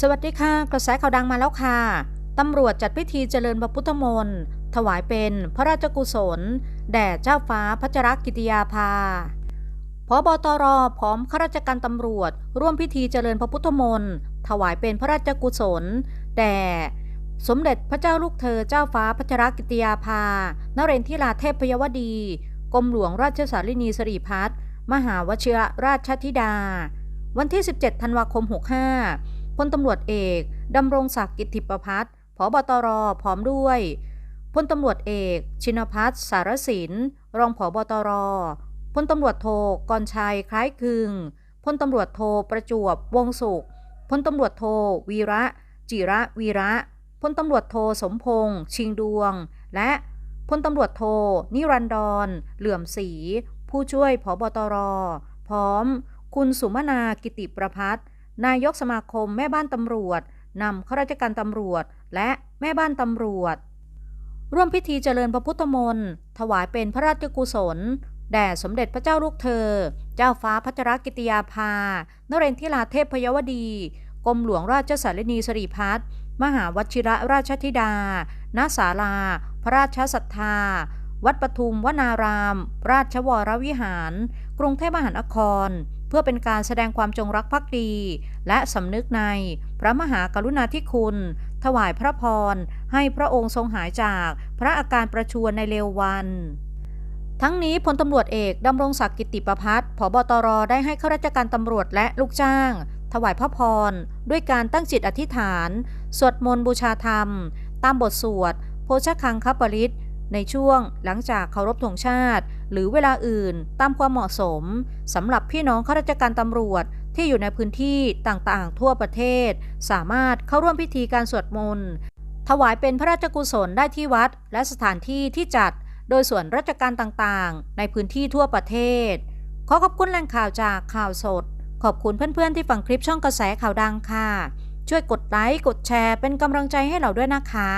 สวัสดีค่ะ กระแสข่าวดังมาแล้วค่ะ ตำรวจจัดพิธีเจริญพระพุทธมนต์ถวายเป็นพระราชกุศล แด่เจ้าฟ้าพัชรกิติยาภาพบตรพร้อมข้าราชการตำรวจ ร่วมพิธีเจริญพระพุทธมนต์ถวายเป็นพระราชกุศล แด่สมเด็จพระเจ้าลูกเธอเจ้าฟ้าพัชรกิติยาภานเรนทิราเทพพยวดี กรมหลวงราชสารินีสรีพัฒน์มหาวชิระราชธิดา วันที่ 17 ธันวาคม 65 พลตำรวจเอกดำรงศักดิ์กิติประพัฒน์ผบตรพร้อมด้วยพลตำรวจเอก ชินพัฒน์สารสิน รองผบตรพลตำรวจโทกรชัยคล้ายคึงพลตำรวจโทประจวบวงสุขพลตำรวจโทวีระ จิระวีระพลตำรวจโทสมพงษ์ชิงดวง และพลตำรวจโท นิรันดร เหลื่อมศรีผู้ช่วยผบตร พร้อม คุณสุมนากิติประพัฒน์ นายกสมาคมแม่บ้านตำรวจนำข้าราชการตำรวจ และแม่บ้านตำรวจ ร่วมพิธีเจริญพระพุทธมนต์ถวายเป็นพระราชกุศล แด่สมเด็จพระเจ้าลูกเธอ เจ้าฟ้าพัชรกิติยาภานเรนทิราเทพพยวดี กรมหลวงราชสารินีสรีพัฒน์มหาวชิระราชธิดา ณ ศาลา พระราชศรัทธา วัดปทุมวนาราม ราชวรวิหาร กรุงเทพมหานคร พื่อเป็นการแสดงความจงรักภักดี และสำนึกใน พระมหากรุณาธิคุณ ถวายพระพร ให้พระองค์ทรงหายจากพระอาการประชวรในเร็ววัน ทั้งนี้พลตำรวจเอกดำรงศักดิ์กิติประพัฒน์ผบตรได้ให้ข้าราชการตำรวจและลูกจ้าง ถวายพระพร ด้วยการตั้งจิตอธิษฐาน สวดมนต์บูชาธรรม ตามบทสวด โพชคังคปริต ในช่วงหลังจากเคารพธงชาติ หรือเวลาอื่นตามความเหมาะสมสำหรับพี่น้องข้าราชการตำรวจที่อยู่ในพื้นที่ต่างๆ ทั่วประเทศ สามารถเข้าร่วมพิธีการสวดมนต์ถวายเป็นพระราชกุศลได้ที่วัด และสถานที่ที่จัด โดยส่วนราชการต่างๆ ในพื้นที่ทั่วประเทศ ขอขอบคุณแหล่งข่าวจากข่าวสด ขอบคุณเพื่อนๆที่ฟังคลิปช่องกระแสข่าวดังค่ะ ช่วยกดไลค์กดแชร์เป็นกำลังใจให้เราด้วยนะคะ